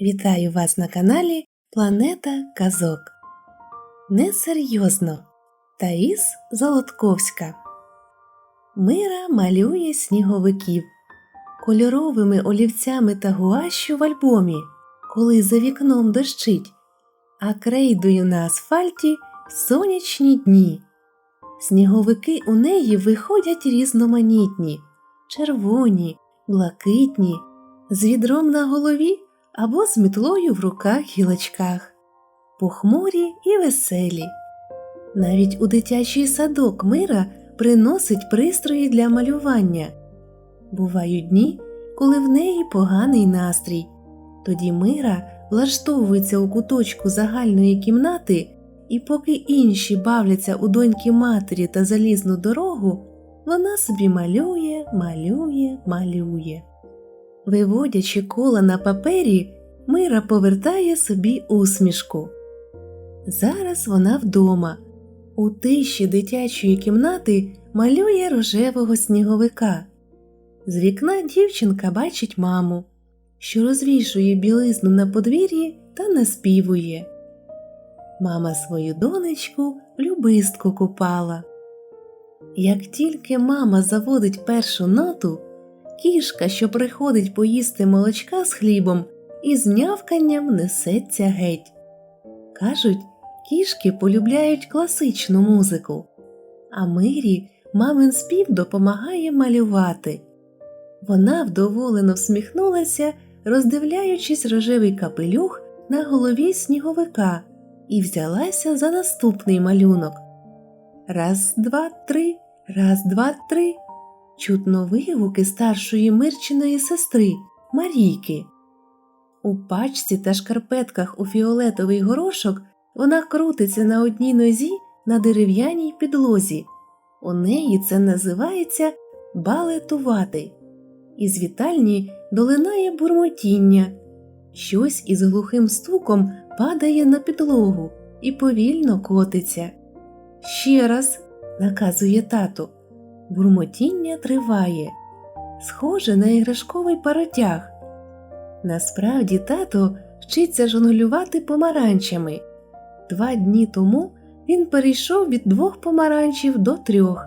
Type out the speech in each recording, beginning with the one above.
Вітаю вас на каналі Планета Казок. Несерйозно. Таїс Золотковська. Мира малює сніговиків кольоровими олівцями та гуашю в альбомі, коли за вікном дощить, а крейдою на асфальті сонячні дні. Сніговики у неї виходять різноманітні, червоні, блакитні, з відром на голові або з мітлою в руках гілочках, похмурі і веселі. Навіть у дитячий садок мира приносить пристрої для малювання. Бувають дні, коли в неї поганий настрій. Тоді мира влаштовується у куточку загальної кімнати, і поки інші бавляться у доньки матері та залізну дорогу, вона собі малює, малює, малює. Виводячи кола на папері, Мира повертає собі усмішку. Зараз вона вдома. У тиші дитячої кімнати малює рожевого сніговика. З вікна дівчинка бачить маму, що розвішує білизну на подвір'ї та наспівує. Мама свою донечку любистку купала. Як тільки мама заводить першу ноту, кішка, що приходить поїсти молочка з хлібом, із нявканням несеться геть. Кажуть, кішки полюбляють класичну музику, а мирі мамин спів допомагає малювати. Вона вдоволено всміхнулася, роздивляючись рожевий капелюх на голові сніговика, і взялася за наступний малюнок. Раз, два, три, раз, два, три. Чутно вигуки старшої мирчиної сестри Марійки. У пачці та шкарпетках у фіолетовий горошок вона крутиться на одній нозі на дерев'яній підлозі. У неї це називається балетувати. Із вітальні долинає бурмотіння. Щось із глухим стуком падає на підлогу і повільно котиться. Ще раз, наказує тато, бурмотіння триває, схоже на іграшковий паротяг. Насправді тато вчиться жонглювати помаранчами. Два дні тому він перейшов від двох помаранчів до трьох,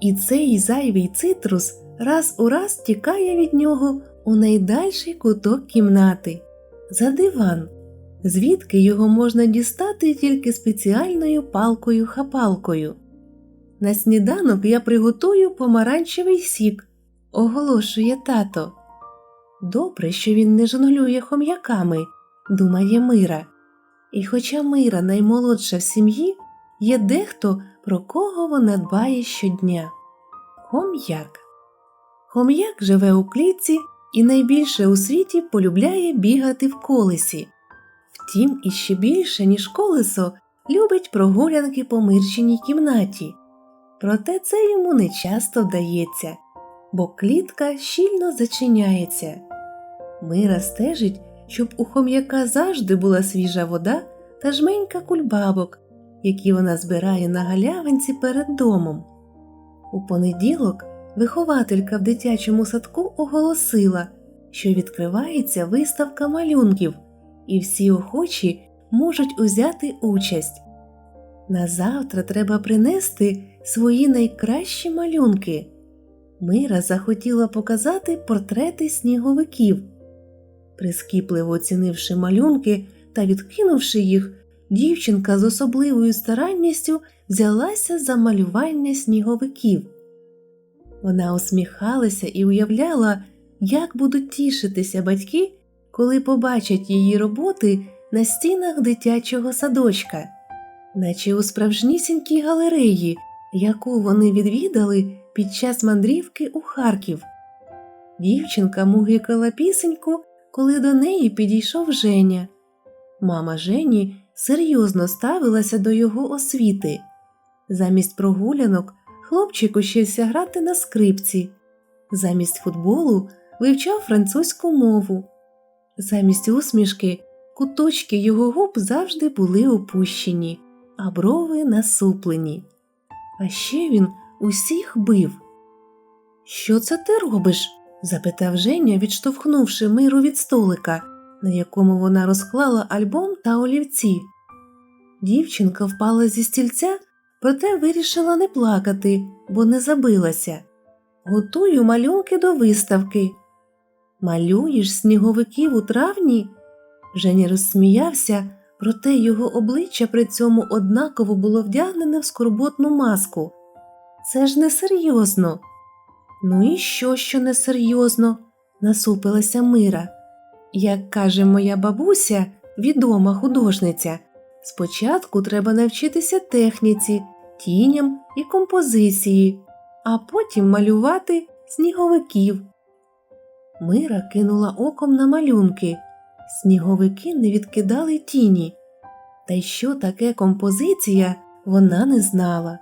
і цей зайвий цитрус раз у раз тікає від нього у найдальший куток кімнати за диван, звідки його можна дістати тільки спеціальною палкою-хапалкою. На сніданок я приготую помаранчевий сік, оголошує тато. Добре, що він не жонглює хом'яками, думає Мира. І хоча Мира наймолодша в сім'ї, є дехто, про кого вона дбає щодня. Хом'як. Хом'як живе у клітці і найбільше у світі полюбляє бігати в колесі. Втім, іще більше, ніж колесо, любить прогулянки по мирчиній кімнаті. Проте це йому не часто вдається, бо клітка щільно зачиняється. Мира стежить, щоб у хом'яка завжди була свіжа вода та жменька кульбабок, які вона збирає на галявинці перед домом. У понеділок вихователька в дитячому садку оголосила, що відкривається виставка малюнків, і всі охочі можуть узяти участь. На завтра треба принести свої найкращі малюнки. Мира захотіла показати портрети сніговиків. Прискіпливо оцінивши малюнки та відкинувши їх, дівчинка з особливою старанністю взялася за малювання сніговиків. Вона усміхалася і уявляла, як будуть тішитися батьки, коли побачать її роботи на стінах дитячого садочка, наче у справжнісінькій галереї, яку вони відвідали під час мандрівки у Харків. Дівчинка мугикала пісеньку, коли до неї підійшов Женя. Мама Жені серйозно ставилася до його освіти. Замість прогулянок хлопчик учився грати на скрипці, замість футболу вивчав французьку мову. Замість усмішки куточки його губ завжди були опущені, а брови насуплені. А ще він усіх бив. Що це ти робиш? запитав Женя, відштовхнувши миру від столика. на якому вона розклала альбом та олівці. Дівчинка впала зі стільця, проте вирішила не плакати, бо не забилася. Готую малюнки до виставки. Малюєш сніговиків у травні? Женя розсміявся, проте його обличчя при цьому однаково було вдягнене в скорботну маску. Це ж несерйозно. Ну і що, що несерйозно? насупилася Мира. Як каже моя бабуся, відома художниця, спочатку треба навчитися техніці, тіням і композиції, а потім малювати сніговиків. Мира кинула оком на малюнки. Сніговики не відкидали тіні. Та й що таке композиція, вона не знала.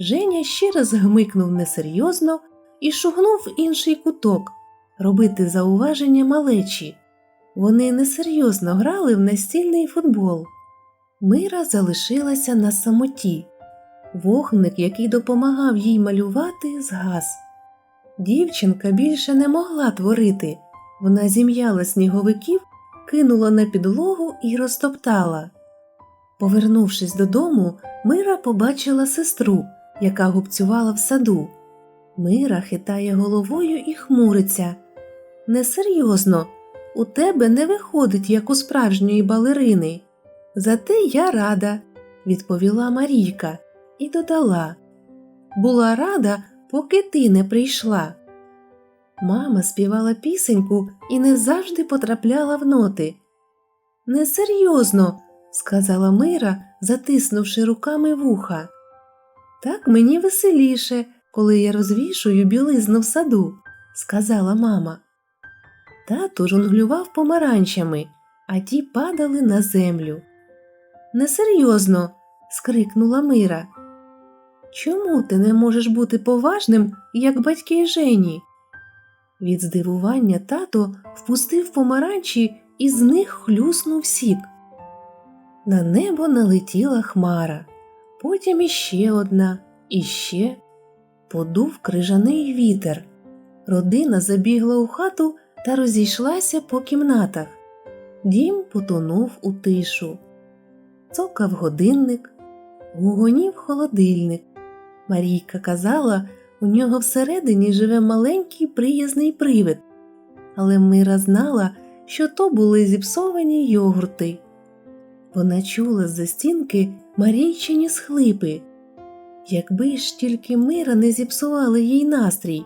Женя ще раз гмикнув несерйозно і шугнув інший куток робити зауваження малечі. Вони несерйозно грали в настільний футбол. Мира залишилася на самоті. Вогник, який допомагав їй малювати, згас. Дівчинка більше не могла творити. Вона зім'яла сніговиків, кинула на підлогу і розтоптала. Повернувшись додому, Мира побачила сестру, яка губцювала в саду. Мира хитає головою і хмуриться. Несерйозно, у тебе не виходить, як у справжньої балерини. Зате я рада, відповіла Марійка і додала. Була рада, поки ти не прийшла. Мама співала пісеньку і не завжди потрапляла в ноти. Несерйозно, сказала Мира, затиснувши руками вуха. Так мені веселіше, коли я розвішую білизну в саду, сказала мама. Тато жонглював помаранчами, а ті падали на землю. Несерйозно, скрикнула Мира. Чому ти не можеш бути поважним, як батьки Жені? Від здивування тато впустив помаранчі і з них хлюснув сік. На небо налетіла хмара, потім іще одна, іще. Подув крижаний вітер. Родина забігла у хату та розійшлася по кімнатах. Дім потонув у тишу. Цокав годинник, гугонів холодильник. Марійка казала, у нього всередині живе маленький приязний привид, але Мира знала, що то були зіпсовані йогурти. Вона чула з-за стінки Марійчині схлипи. Якби ж тільки Мира не зіпсувала їй настрій.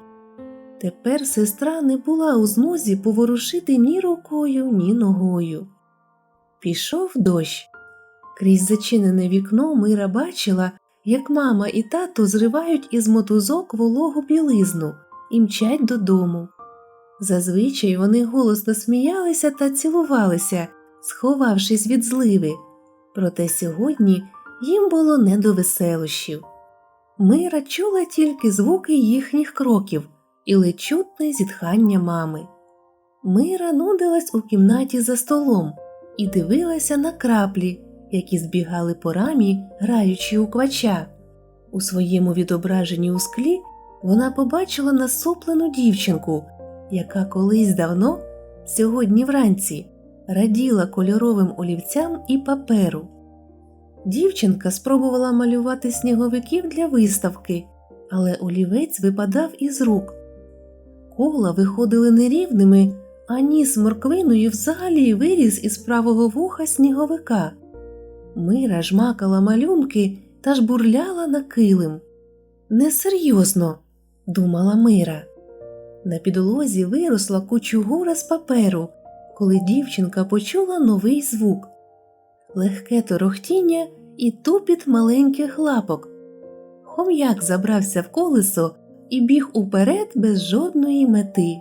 Тепер сестра не була у змозі поворушити ні рукою, ні ногою. Пішов дощ. Крізь зачинене вікно Мира бачила, як мама і тато зривають із мотузок вологу білизну і мчать додому. Зазвичай вони голосно сміялися та цілувалися, сховавшись від зливи, проте сьогодні їм було не до веселощів. Мира чула тільки звуки їхніх кроків і ледь чутне зітхання мами. Мира нудилась у кімнаті за столом і дивилася на краплі, які збігали по рамі, граючи у квача. У своєму відображенні у склі вона побачила насуплену дівчинку, яка колись давно, сьогодні вранці, раділа кольоровим олівцям і паперу. Дівчинка спробувала малювати сніговиків для виставки, але олівець випадав із рук. Кола виходили нерівними, а ніс морквиною взагалі виріс із правого вуха сніговика. Мира жмакала малюнки та жбурляла на килим. Несерйозно, думала Мира. На підлозі виросла кучугура з паперу, коли дівчинка почула новий звук легке торохтіння і тупіт маленьких лапок. Хом'як забрався в колесо і біг уперед без жодної мети.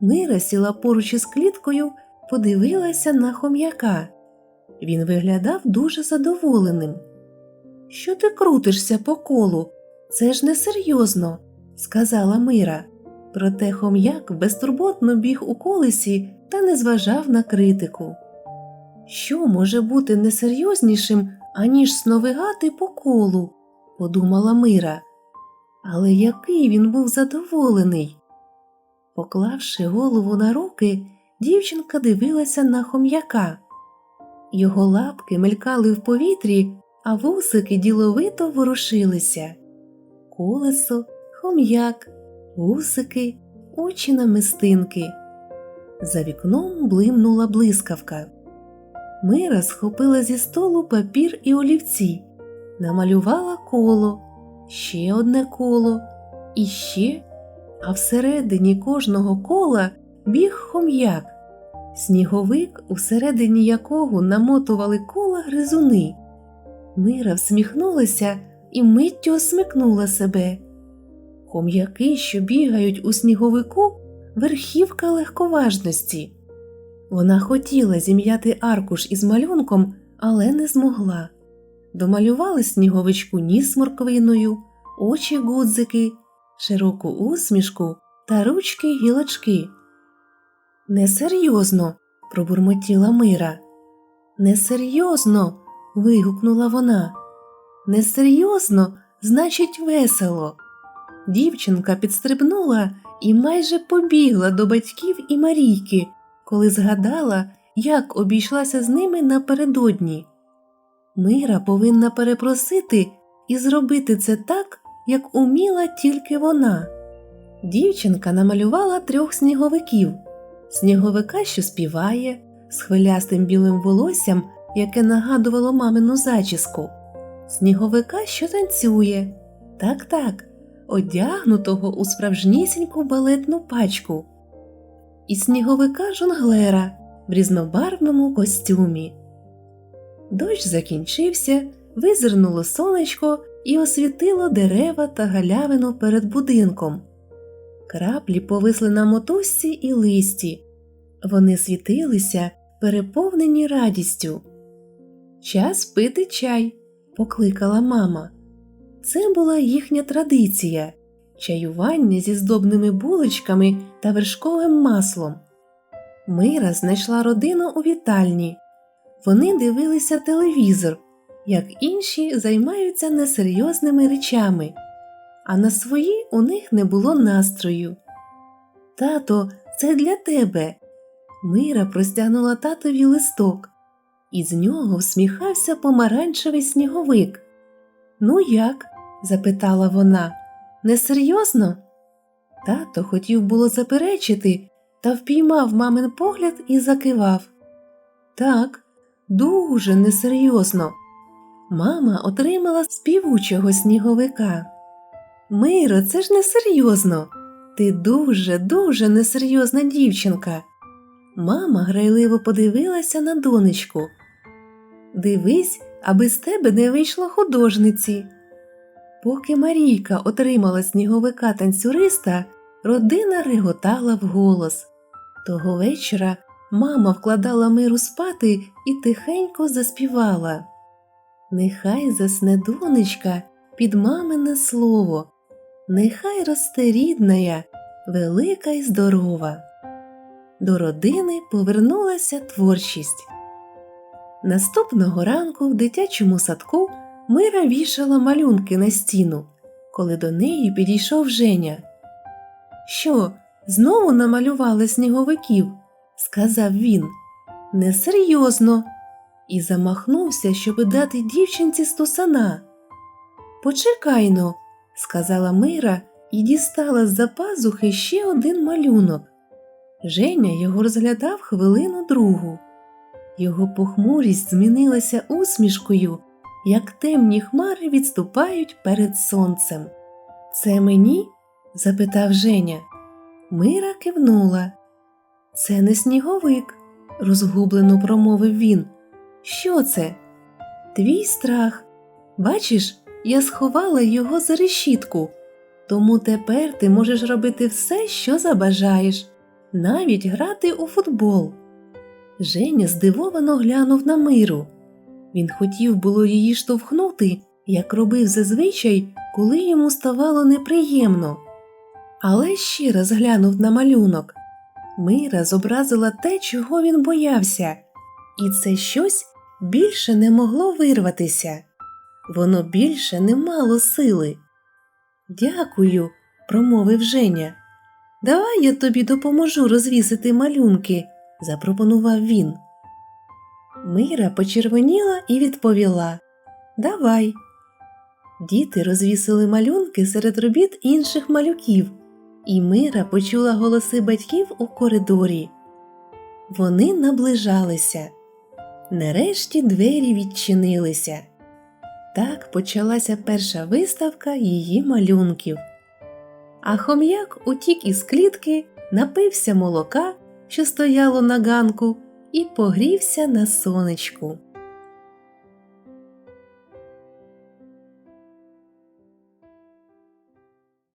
Мира сіла поруч із кліткою, подивилася на хом'яка. Він виглядав дуже задоволеним. Що ти крутишся по колу? Це ж несерйозно, сказала Мира. Проте хом'як безтурботно біг у колесі та не зважав на критику. Що може бути несерйознішим, аніж сновигати по колу? подумала Мира. Але який він був задоволений. Поклавши голову на руки, дівчинка дивилася на хом'яка. Його лапки мелькали в повітрі, а вусики діловито ворушилися. Колесо, хом'як, вусики, очі намистинки. За вікном блимнула блискавка. Мира схопила зі столу папір і олівці, намалювала коло, ще одне коло, і ще, а всередині кожного кола біг хом'як, сніговик, усередині якого намотували кола гризуни. Мира всміхнулася і миттю осмикнула себе. Хом'яки, що бігають у сніговику, верхівка легковажності. Вона хотіла зім'яти аркуш із малюнком, але не змогла. Домалювали сніговичку ніс морквиною, очі гудзики, широку усмішку та ручки гілочки. Несерйозно, пробурмотіла Мира. Несерйозно. вигукнула вона. Несерйозно, значить, весело. Дівчинка підстрибнула і майже побігла до батьків і Марійки, коли згадала, як обійшлася з ними напередодні. Мира повинна перепросити і зробити це так, як уміла тільки вона. Дівчинка намалювала трьох сніговиків сніговика, що співає, з хвилястим білим волоссям, яке нагадувало мамину зачіску, сніговика, що танцює. Так, так, одягнутого у справжнісіньку балетну пачку, і сніговика жонглера в різнобарвному костюмі. Дощ закінчився, визирнуло сонечко і освітило дерева та галявину перед будинком. Краплі повисли на мотузці і листі. Вони світилися, переповнені радістю. Час пити чай, покликала мама. Це була їхня традиція чаювання зі здобними булочками та вершковим маслом. Мира знайшла родину у вітальні. Вони дивилися телевізор, як інші займаються несерйозними речами, а на свої у них не було настрою. Тато, це для тебе. Мира простягнула татові листок, і з нього всміхався помаранчевий сніговик. Ну як? запитала вона. Несерйозно? Тато хотів було заперечити, та впіймав мамин погляд і закивав. Так, дуже несерйозно. Мама отримала співучого сніговика. Миро, це ж несерйозно. Ти дуже, дуже несерйозна дівчинка. Мама грайливо подивилася на донечку. Дивись, аби з тебе не вийшло художниці. Поки Марійка отримала сніговика танцюриста, родина реготала вголос. Того вечора мама вкладала миру спати і тихенько заспівала. Нехай засне донечка під мамине слово, нехай росте рідная, велика й здорова. До родини повернулася творчість. Наступного ранку в дитячому садку Мира вішала малюнки на стіну, коли до неї підійшов Женя. Що, знову намалювали сніговиків? сказав він. Несерйозно. І замахнувся, щоби дати дівчинці стусана. Почекайно, сказала Мира і дістала з за пазухи ще один малюнок. Женя його розглядав хвилину другу. Його похмурість змінилася усмішкою, як темні хмари відступають перед сонцем. Це мені? запитав Женя. Мира кивнула. Це не сніговик, розгублено промовив він. Що це? Твій страх. Бачиш, я сховала його за решітку, тому тепер ти можеш робити все, що забажаєш, навіть грати у футбол. Женя здивовано глянув на миру. Він хотів було її штовхнути, як робив зазвичай, коли йому ставало неприємно. Але ще раз глянув на малюнок. Мира зобразила те, чого він боявся, і це щось більше не могло вирватися. Воно більше не мало сили. Дякую, промовив Женя. Давай я тобі допоможу розвісити малюнки, запропонував він. Мира почервоніла і відповіла Давай. Діти розвісили малюнки серед робіт інших малюків, і Мира почула голоси батьків у коридорі. Вони наближалися. Нарешті двері відчинилися. Так почалася перша виставка її малюнків. А хом'як утік із клітки, напився молока, що стояло на ганку, і погрівся на сонечку.